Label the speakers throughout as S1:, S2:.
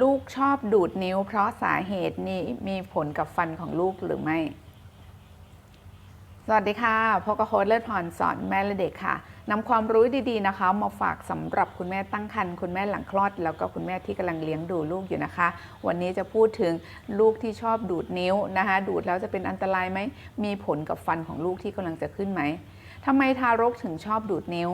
S1: ลูกชอบดูดนิ้ว เพราะสาเหตุนี้มีผลกับฟันของลูกหรือไม่ สวัสดีค่ะพบกับโค้ดเลิศพรสอนแม่และเด็กค่ะนำความรู้ดีๆนะคะ มาฝากสำหรับคุณแม่ตั้งครรภ์คุณแม่หลังคลอด แล้วก็คุณแม่ที่กำลังเลี้ยงดูลูกอยู่นะคะ วันนี้จะพูดถึงลูกที่ชอบดูดนิ้วนะคะ ดูดแล้วจะเป็นอันตรายไหมมีผลกับฟันของลูกที่กำลังจะขึ้นไหมทำไมทารกถึงชอบดูดนิ้ว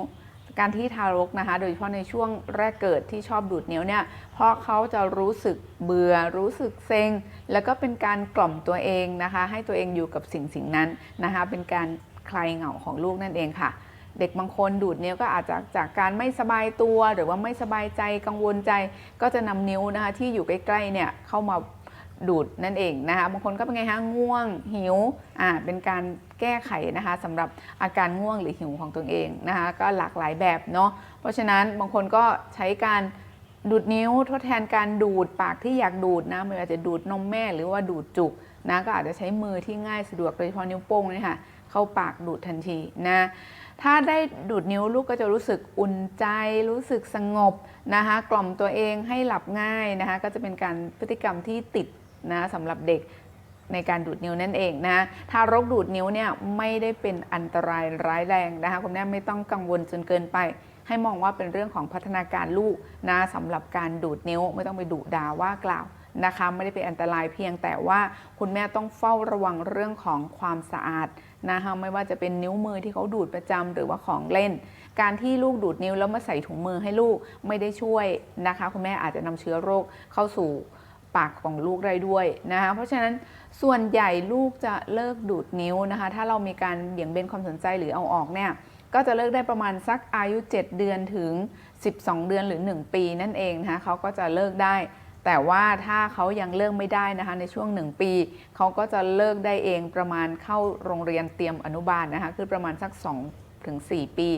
S1: การที่ทารกนะคะ โดยเฉพาะในช่วงแรกเกิดที่ชอบดูดนิ้วเนี่ย เพราะเขาจะรู้สึกเบื่อ รู้สึกเซ็ง แล้วก็เป็นการกล่อมตัวเองนะคะ ให้ตัวเองอยู่กับสิ่งสิ่งนั้นนะคะ เป็นการคลายเหงาของลูกนั่นเองค่ะ เด็กบางคนดูดนิ้วก็อาจจะจากการไม่สบายตัว หรือว่าไม่สบายใจกังวลใจ ก็จะนำนิ้วนะคะที่อยู่ใกล้ๆเนี่ยเข้ามา ดูดนั่นเองนะคะบางคนก็เป็นไงฮะง่วงหิวอ่าเป็นการแก้ไขนะคะสำหรับอาการง่วงหรือหิวของตัวเองนะคะก็หลากหลายแบบเนาะเพราะฉะนั้นบางคนก็ใช้การดูดนิ้วทดแทนการดูดปากที่อยากดูดนะไม่ว่าจะดูดนมแม่หรือว่าดูดจุกนะก็อาจจะใช้มือที่ง่ายสะดวกโดยเฉพาะนิ้วโป้งเนี่ยค่ะเข้าปากดูดทันทีนะถ้าได้ดูดนิ้วลูกก็จะรู้สึกอุ่นใจ รู้สึกสงบนะคะกล่อมตัวเองให้หลับง่ายนะคะก็จะเป็นการพฤติกรรมที่ติด นะสำหรับเด็กในการดูดนิ้วนั่นเองนะทารกดูดนิ้วเนี่ยไม่ได้เป็นอันตรายร้ายแรงนะคะคุณแม่ไม่ต้องกังวลจนเกินไป ให้มองว่าเป็นเรื่องของพัฒนาการลูกนะสำหรับการดูดนิ้วไม่ต้องไปดุด่าว่ากล่าวนะคะไม่ได้เป็นอันตรายเพียงแต่ว่าคุณแม่ต้องเฝ้าระวังเรื่องของความสะอาดนะคะไม่ว่าจะเป็นนิ้วมือที่เขาดูดประจำหรือว่าของเล่น การที่ลูกดูดนิ้วแล้วมาใส่ถุงมือให้ลูกไม่ได้ช่วยนะคะ คุณแม่อาจจะนำเชื้อโรคเข้าสู่ ปากของลูกได้ด้วยนะคะเพราะฉะนั้นส่วนใหญ่ลูกจะเลิกดูดนิ้วนะคะ ถ้าเรามีการเบี่ยงเบนความสนใจหรือเอาออกเนี่ยก็จะเลิกได้ประมาณสักอายุ 7 เดือนถึง 12 เดือนหรือ 1 ปีนั่นเองนะคะเขาก็จะเลิกได้ แต่ว่าถ้าเขายังเลิกไม่ได้นะคะในช่วง 1 ปีเขาก็จะเลิกได้เองประมาณเข้าโรงเรียนเตรียมอนุบาลนะคะคือประมาณสัก2ถึง4ปี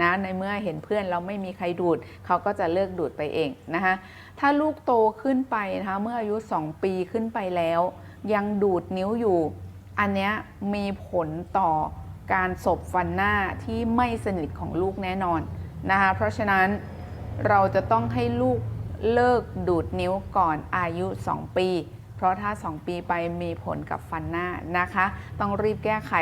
S1: นะในเมื่อเห็นเพื่อนเราไม่มีใครดูด เขาก็จะเลิกดูดไปเองนะคะถ้าลูกโตขึ้นไปนะคะเมื่ออายุ 2 ปีขึ้นไปแล้ว ยังดูดนิ้วอยู่ อันนี้มีผลต่อการสบฟันหน้าที่ไม่สนิทของลูกแน่นอนนะคะเพราะฉะนั้นเราจะต้องให้ลูกเลิกดูดนิ้วก่อนอายุ 2 ปี เพราะถ้า 2 ปีไปมีผลกับฟันหน้านะคะ ต้องรีบแก้ไข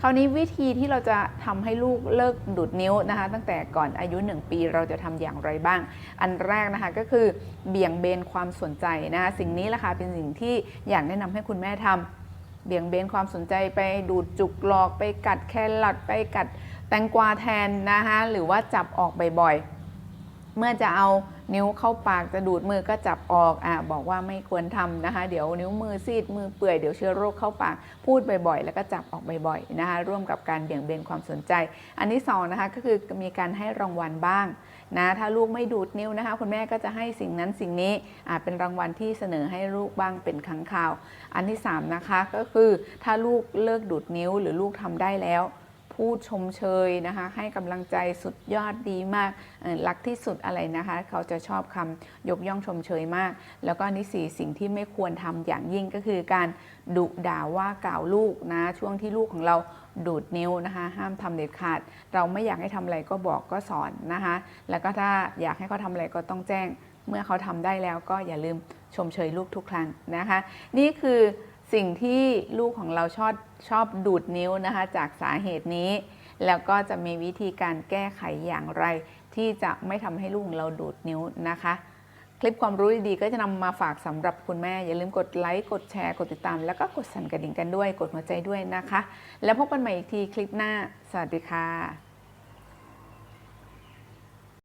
S1: คราวนี้วิธีที่เราจะทำให้ลูกเลิกดูดนิ้วนะคะ ตั้งแต่ก่อนอายุ 1 ปีเราจะทำอย่างไรบ้าง อันแรกนะคะก็คือเบี่ยงเบนความสนใจนะคะสิ่งนี้แหละค่ะเป็นสิ่งที่อยากแนะนำให้คุณแม่ทำเบี่ยงเบนความสนใจไปดูดจุกหลอกไปกัดแครอทไปกัดแตงกวาแทนนะคะหรือว่าจับออกบ่อยๆ เมื่อจะเอานิ้วเข้าปากจะดูดมือก็จับออกอะบอกว่าไม่ควรทำนะคะ เดี๋ยวนิ้วมือซีดมือเปื่อยเดี๋ยวเชื้อโรคเข้าปากพูดบ่อยๆ แล้วก็จับออกบ่อยๆนะคะร่วมกับการเบี่ยงเบนความสนใจ อันที่สองนะคะก็คือมีการให้รางวัลบ้างนะถ้าลูกไม่ดูดนิ้วนะคะ คุณแม่ก็จะให้สิ่งนั้นสิ่งนี้อาเป็นรางวัลที่เสนอให้ลูกบ้างเป็นครั้งคราว อันที่สามนะคะก็คือถ้าลูกเลิกดูดนิ้วหรือลูกทำได้แล้ว พูดชมเชยนะคะ ให้กำลังใจสุดยอดดีมากรักที่สุดอะไรนะคะ เขาจะชอบคำยกย่องชมเชยมาก แล้วก็นที่สี่สิ่งที่ไม่ควรทำอย่างยิ่งก็คือการดุด่าว่ากล่าวลูกนะ ช่วงที่ลูกของเราดูดนิ้วนะคะ ห้ามทำเด็ดขาด เราไม่อยากให้ทำอะไรก็บอกก็สอนนะคะ แล้วก็ถ้าอยากให้เขาทำอะไรก็ต้องแจ้ง เมื่อเขาทำได้แล้วก็อย่าลืมชมเชยลูกทุกครั้งนะคะ นี่คือ สิ่งที่ลูกของเราชอบชอบดูดนิ้วนะคะ จากสาเหตุนี้ แล้วก็จะมีวิธีการแก้ไขอย่างไร ที่จะไม่ทำให้ลูกของเราดูดนิ้วนะคะ คลิปความรู้ดีๆก็จะนำมาฝากสำหรับคุณแม่ อย่าลืมกดไลค์กดแชร์ กดติดตาม แล้วก็กดสั่นกระดิ่งกันด้วย กดหัวใจด้วยนะคะ แล้วพบกันใหม่อีกทีคลิปหน้า สวัสดีค่ะ